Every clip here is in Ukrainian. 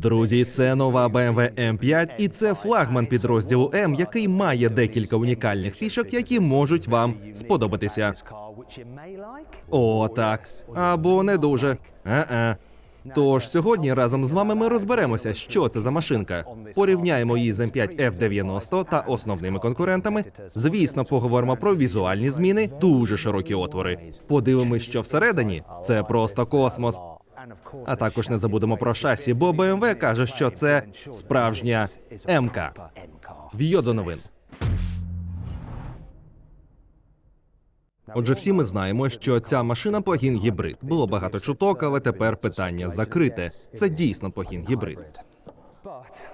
Друзі, це нова BMW M5 і це флагман підрозділу M, який має декілька унікальних фішок, які можуть вам сподобатися. О, так. Або не дуже. Е-е. Тож сьогодні разом з вами ми розберемося, що це за машинка. Порівняємо її з M5 F90 та основними конкурентами. Звісно, поговоримо про візуальні зміни, дуже широкі отвори. Подивимось, що всередині це просто космос. А також не забудемо про шасі, бо BMW каже, що це справжня МК. В'йо до новин. Отже, всі ми знаємо, що ця машина плагін гібрид. Було багато чуток, але тепер питання закрите. Це дійсно плагін гібрид.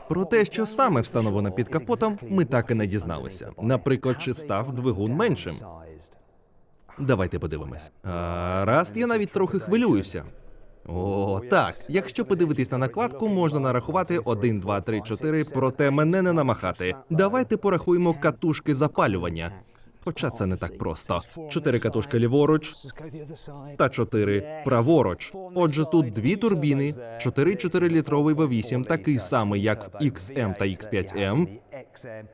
Про те, що саме встановлено під капотом, ми так і не дізналися. Наприклад, чи став двигун меншим. Давайте подивимось. А, раз я навіть трохи хвилююся. О, так. Якщо подивитись на накладку, можна нарахувати 1, 2, 3, 4, проте мене не намахати. Давайте порахуємо катушки запалювання. Хоча це не так просто. Чотири катушки ліворуч та чотири праворуч. Отже, тут дві турбіни, 4 4-літровий V8, такий самий, як в XM та X5M.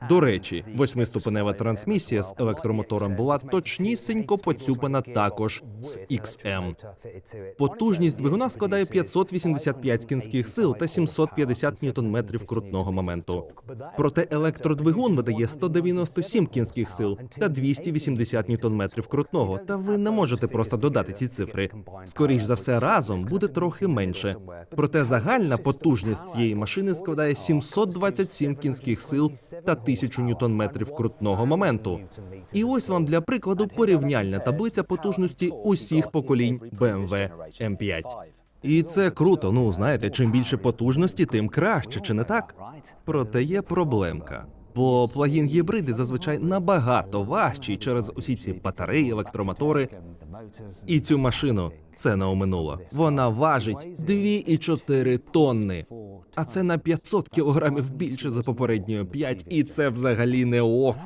До речі, восьмиступенева трансмісія з електромотором була точнісінько поцюпана також з XM. Потужність двигуна складає 585 кінських сил та 750 ньютон-метрів крутного моменту. Проте електродвигун видає 197 кінських сил та 280 ньютон-метрів крутного. Та ви не можете просто додати ці цифри. Скоріш за все, разом буде трохи менше. Проте загальна потужність цієї машини складає 727 кінських сил та 1000 ньютон-метрів крутного моменту. І ось вам для прикладу порівняльна таблиця потужності усіх поколінь BMW M5. І це круто. Ну знаєте, чим більше потужності, тим краще, чи не так? Проте є проблемка. Бо плагін гібриди зазвичай набагато важчий через усі ці батареї, електромотори. І цю машину це не оминуло. Вона важить 2,4 тонни. А це на 500 кілограмів більше за попередньою 5, і це взагалі не ок.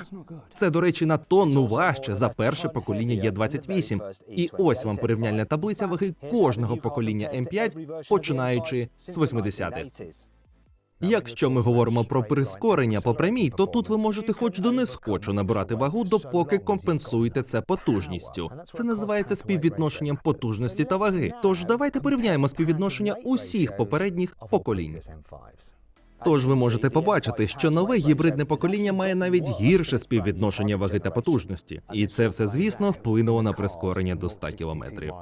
Це, до речі, на тонну важче за перше покоління Є28. І ось вам порівняльна таблиця ваги кожного покоління М5, починаючи з 80-х. Якщо ми говоримо про прискорення по прямій, то тут ви можете хоч до несхочу набирати вагу, допоки компенсуєте це потужністю. Це називається співвідношенням потужності та ваги. Тож давайте порівняємо співвідношення усіх попередніх поколінь. Тож ви можете побачити, що нове гібридне покоління має навіть гірше співвідношення ваги та потужності, і це все, звісно, вплинуло на прискорення до 100 кілометрів.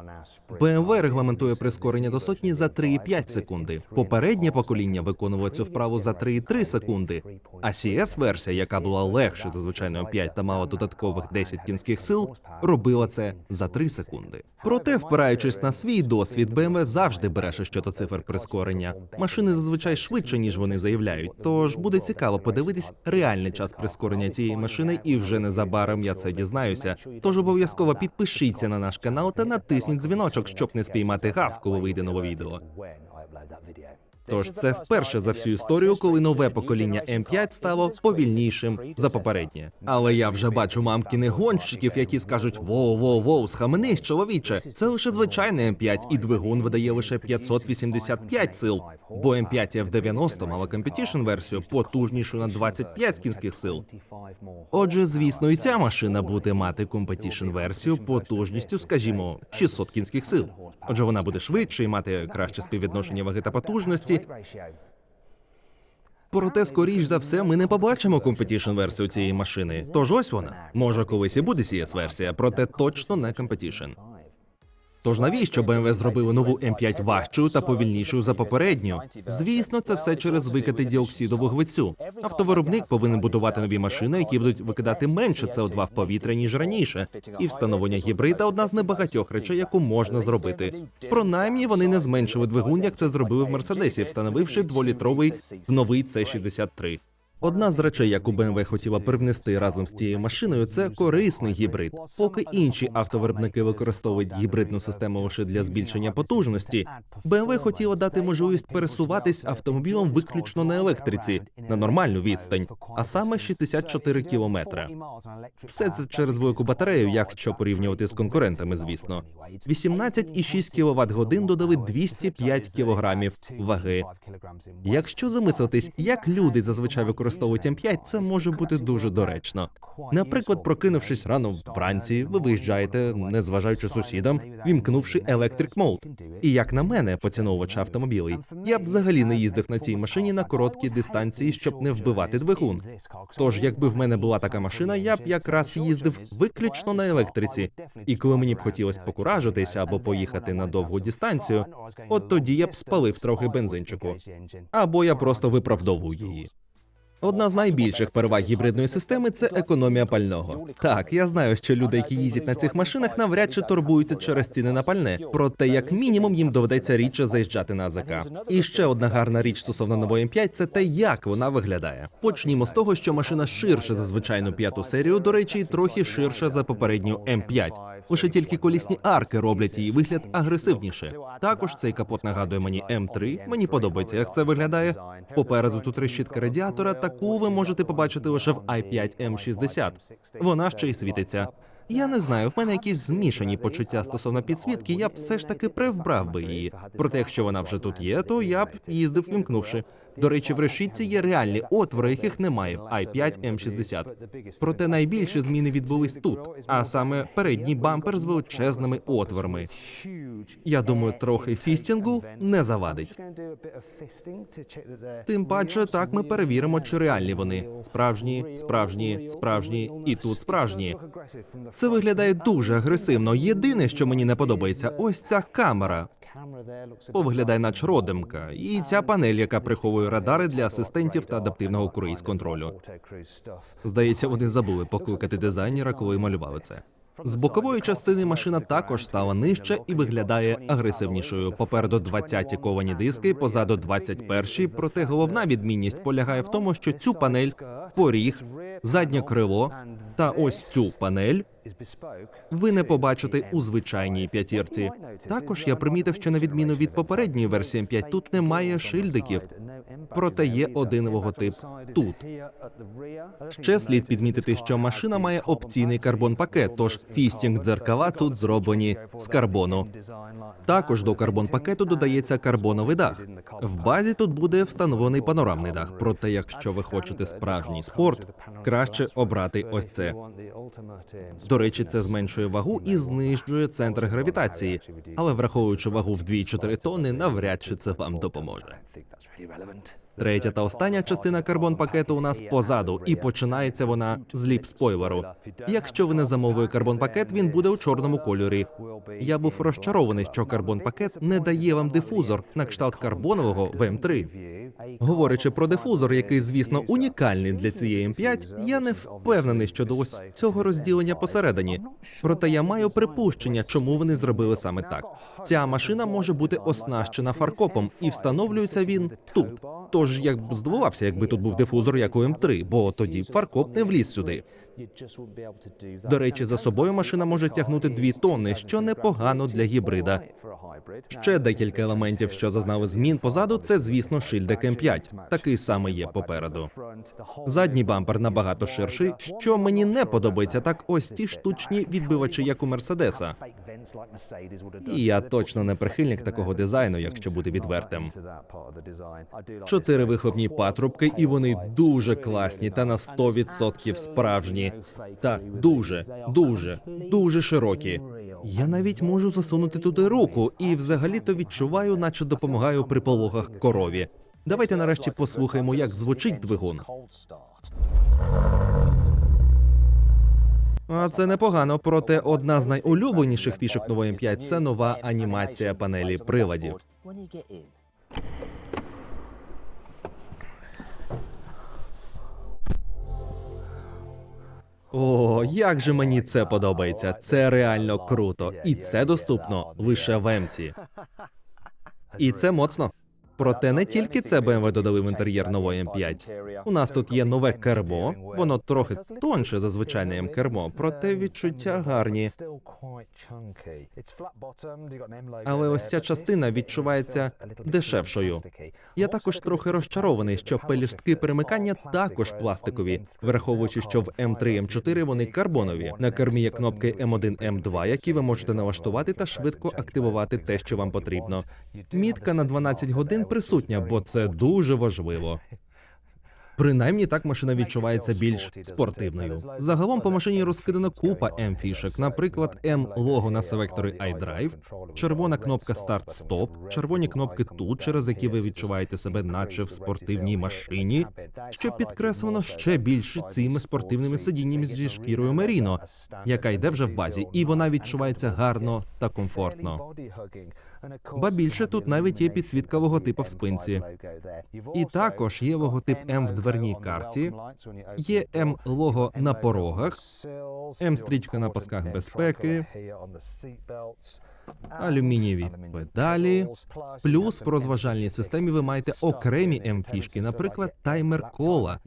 BMW регламентує прискорення до сотні за 3,5 секунди. Попереднє покоління виконувало цю вправу за 3,3 секунди. А cs версія, яка була легше за звичайною 5 та мала додаткових 10 кінських сил, робила це за 3 секунди. Проте, впираючись на свій досвід, BMW завжди береше щодо цифр прискорення. Машини зазвичай швидше ніж вони заявляють. Тож буде цікаво подивитись реальний час прискорення цієї машини, і вже незабаром я це дізнаюся. Тож обов'язково підпишіться на наш канал та натисніть дзвіночок, щоб не спіймати гав, коли вийде нове відео. Тож це вперше за всю історію, коли нове покоління М5 стало повільнішим за попереднє. Але я вже бачу мамкіни гонщиків, які скажуть: воу, воу, воу, схаменись, чоловіче. Це лише звичайний М5, і двигун видає лише 585 сил. Бо М5 F90 мала competition версію потужнішу на 25 кінських сил. Отже, звісно, і ця машина буде мати competition версію потужністю, скажімо, 600 кінських сил. Отже, вона буде швидше і мати краще співвідношення ваги та потужності. Проте, скоріш за все, ми не побачимо competition версію цієї машини. Тож ось вона. Може, колись і буде cs версія, проте точно не competition. Тож навіщо BMW зробили нову М5 важчою та повільнішою за попередню? Звісно, це все через викиди діоксиду вуглецю. Автовиробник повинен будувати нові машини, які будуть викидати менше СО2 в повітря ніж раніше. І встановлення гібрида одна з небагатьох речей, яку можна зробити. Принаймні вони не зменшили двигун, як це зробили в Мерседесі, встановивши дволітровий в новий C63. Одна з речей, яку BMW хотіла привнести разом з цією машиною, це корисний гібрид. Поки інші автовиробники використовують гібридну систему лише для збільшення потужності, BMW хотіла дати можливість пересуватись автомобілем виключно на електриці на нормальну відстань, а саме 64 кілометри. Все це через велику батарею, якщо порівнювати з конкурентами, звісно. 18,6 кВт годин додали 205 кілограмів ваги. Якщо замислитись, як люди зазвичай використовують М5, це може бути дуже доречно. Наприклад, прокинувшись рано вранці, ви виїжджаєте, не зважаючи сусідам, вімкнувши Electric Mode. І як на мене, поціновувач автомобілей, я б взагалі не їздив на цій машині на короткі дистанції, щоб не вбивати двигун. Тож, якби в мене була така машина, я б якраз їздив виключно на електриці. І коли мені б хотілося покуражитися або поїхати на довгу дистанцію, от тоді я б спалив трохи бензинчику. Або я просто виправдовую її. Одна з найбільших переваг гібридної системи це економія пального. Так, я знаю, що люди, які їздять на цих машинах, навряд чи турбуються через ціни на пальне. Проте, як мінімум, їм доведеться рідше заїжджати на АЗК. І ще одна гарна річ стосовно нової М5 – це те, як вона виглядає. Почнімо з того, що машина ширша за звичайну п'яту серію. До речі, і трохи ширша за попередню М5. Лише тільки колісні арки роблять її вигляд агресивніше. Також цей капот нагадує мені М3. Мені подобається, як це виглядає. Попереду тут решітка радіатора. Таку ви можете побачити лише в i5 M60. Вона ще й світиться. Я не знаю, в мене якісь змішані почуття стосовно підсвітки. Я б все ж таки привбрав би її. Проте, якщо вона вже тут є, то я б їздив вімкнувши. До речі, в решітці є реальні отвори, яких немає в i5 M60. Проте найбільші зміни відбулись тут, а саме передній бампер з величезними отворами. Я думаю, трохи фістінгу не завадить. Тим паче, так ми перевіримо, чи реальні вони справжні, справжні, справжні і тут справжні. Це виглядає дуже агресивно. Єдине, що мені не подобається, ось ця камера. Повиглядає наче родимка, і ця панель, яка приховує радари для асистентів та адаптивного круїз контролю. Здається, вони забули покликати дизайнера, коли малювали це. З бокової частини машина також стала нижче і виглядає агресивнішою. Попереду 20-ті ковані диски, позаду 21-ті, Проте головна відмінність полягає в тому, що цю панель, поріг, заднє крило та ось цю панель ви не побачите у звичайній п'ятірці. Також я примітив, що на відміну від попередньої версії М5 тут немає шильдиків, проте є один логотип тут. Ще слід підмітити, що машина має опційний карбон-пакет, тож фістінг дзеркала тут зроблені з карбону. Також до карбон-пакету додається карбоновий дах. В базі тут буде встановлений панорамний дах. Проте, якщо ви хочете справжній спорт, краще обрати ось це. До речі, це зменшує вагу і знижує центр гравітації. Але враховуючи вагу в 2-4 тонни, навряд чи це вам допоможе. Третя та остання частина карбон пакету у нас позаду, і починається вона з ліп спойлеру. Якщо ви не замовили карбон пакет, він буде у чорному кольорі. Я був розчарований, що карбон пакет не дає вам дифузор на кшталт карбонового в М3. Говорячи про дифузор, який, звісно, унікальний для цієї М5, я не впевнений щодо ось цього розділення посередині. Проте я маю припущення, чому вони зробили саме так. Ця машина може бути оснащена фаркопом, і встановлюється він тут. Тож Ж як б здивувався, якби тут був дифузор, як у М3, бо тоді фаркоп не вліз сюди. До речі, за собою машина може тягнути дві тони, що непогано для гібрида. Ще декілька елементів, що зазнали змін позаду, це звісно шильдик М5. Такий самий є попереду. Задній бампер набагато ширший. Що мені не подобається, так ось ті штучні відбивачі, як у Мерседеса. І я точно не прихильник такого дизайну, якщо буде відвертим. 4 стеревихлопні патрубки, і вони дуже класні та на 100% справжні. Та дуже, дуже, дуже широкі. Я навіть можу засунути туди руку, і взагалі-то відчуваю, наче допомагаю при пологах корові. Давайте нарешті послухаємо, як звучить двигун. А це непогано, проте одна з найулюбленіших фішок нової М5 – це нова анімація панелі приладів. О, як же мені це подобається! Це реально круто, і це доступно лише в Емці. І це моцно. Проте не тільки це BMW додали в інтер'єр нової М5. У нас тут є нове кермо, воно трохи тонше за звичайне М-кермо, проте відчуття гарні. Але ось ця частина відчувається дешевшою. Я також трохи розчарований, що пелюстки перемикання також пластикові, враховуючи, що в М3 М4 вони карбонові. На кермі є кнопки М1 М2, які ви можете налаштувати та швидко активувати те, що вам потрібно. Мітка на 12 годин присутня, бо це дуже важливо. Принаймні так машина відчувається більш спортивною. Загалом по машині розкидано купа М-фішек, наприклад, М-лого на селекторі iDrive, червона кнопка старт-стоп, червоні кнопки тут, через які ви відчуваєте себе, наче в спортивній машині, що підкреслено ще більше цими спортивними сидіннями зі шкірою Меріно, яка йде вже в базі, і вона відчувається гарно та комфортно. Ба більше тут навіть є підсвітка логотипа в спинці. І також є логотип М в дверній карті, Є М-лого на порогах, М-стрічка на пасках безпеки, алюмінієві педалі. Плюс в розважальній системі ви маєте окремі М-фішки, наприклад, таймер кола,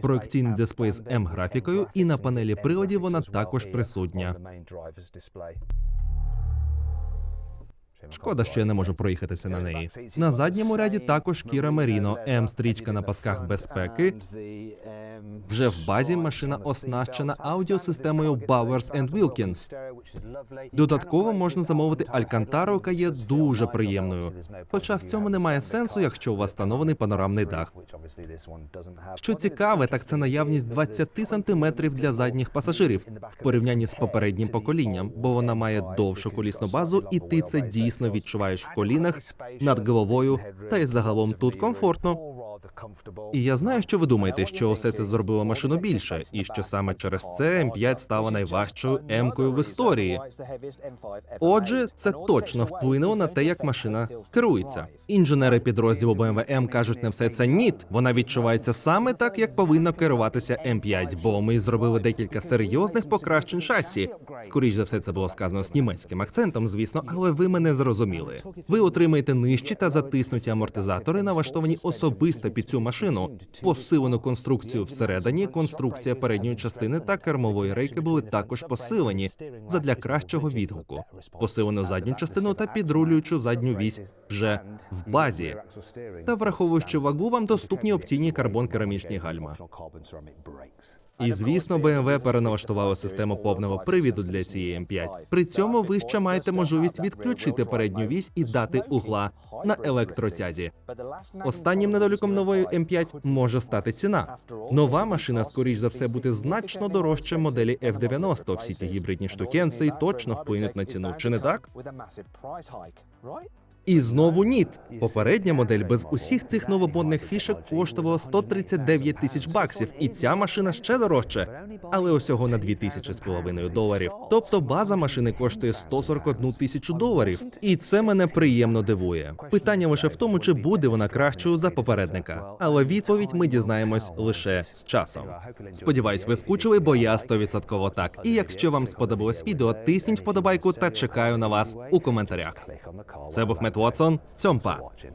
проекційний дисплей з М-графікою, і на панелі приладів вона також присутня. Шкода, що я не можу проїхатися на неї. На задньому ряді також Кіра Меріно, М-стрічка на пасках безпеки. Вже в базі машина оснащена аудіосистемою Bowers and Wilkins. Додатково можна замовити Алькантару, яка є дуже приємною. Хоча в цьому немає сенсу, якщо у вас встановлений панорамний дах. Що цікаве, так це наявність 20 сантиметрів для задніх пасажирів в порівнянні з попереднім поколінням, бо вона має довшу колісну базу, і ти це дійсно відчуваєш в колінах над головою, та й загалом тут комфортно. І я знаю, що ви думаєте, що усе це зробило машину більше, і що саме через це М5 стала найважчою М-кою в історії. Отже, це точно вплинуло на те, як машина керується. Інженери підрозділу BMW M кажуть не все це ніт. Вона відчувається саме так, як повинно керуватися М5, бо ми зробили декілька серйозних покращень шасі. Скоріш за все, це було сказано з німецьким акцентом, звісно, але ви мене зрозуміли. Ви отримаєте нижчі та затиснуті амортизатори, налаштовані особисто під цю машину. Посилену конструкцію всередині, конструкція передньої частини та кермової рейки були також посилені задля кращого відгуку. Посилену задню частину та підрулюючу задню вісь вже в базі. Та враховуючи вагу, вам доступні опційні карбон-керамічні гальма. І звісно, BMW переналаштувала систему повного привіду для цієї М5. При цьому ви ще маєте можливість відключити передню вісь і дати угла на електротязі. Останнім недоліком нової М5 може стати ціна. Нова машина, скоріш за все, буде значно дорожче моделі F90. Всі ці гібридні штукенці точно вплинуть на ціну. Чи не так? І знову ніт. Попередня модель без усіх цих новободних фішек коштувала 139 тисяч баксів, і ця машина ще дорожче, але усього на 2 тисячі з половиною доларів. Тобто база машини коштує 141 тисячу доларів, і це мене приємно дивує. Питання лише в тому, чи буде вона кращою за попередника. Але відповідь ми дізнаємось лише з часом. Сподіваюсь, ви скучили, бо я 100% так. І якщо вам сподобалось відео, тисніть вподобайку та чекаю на вас у коментарях. Це був Мет Цьомпа. Watching.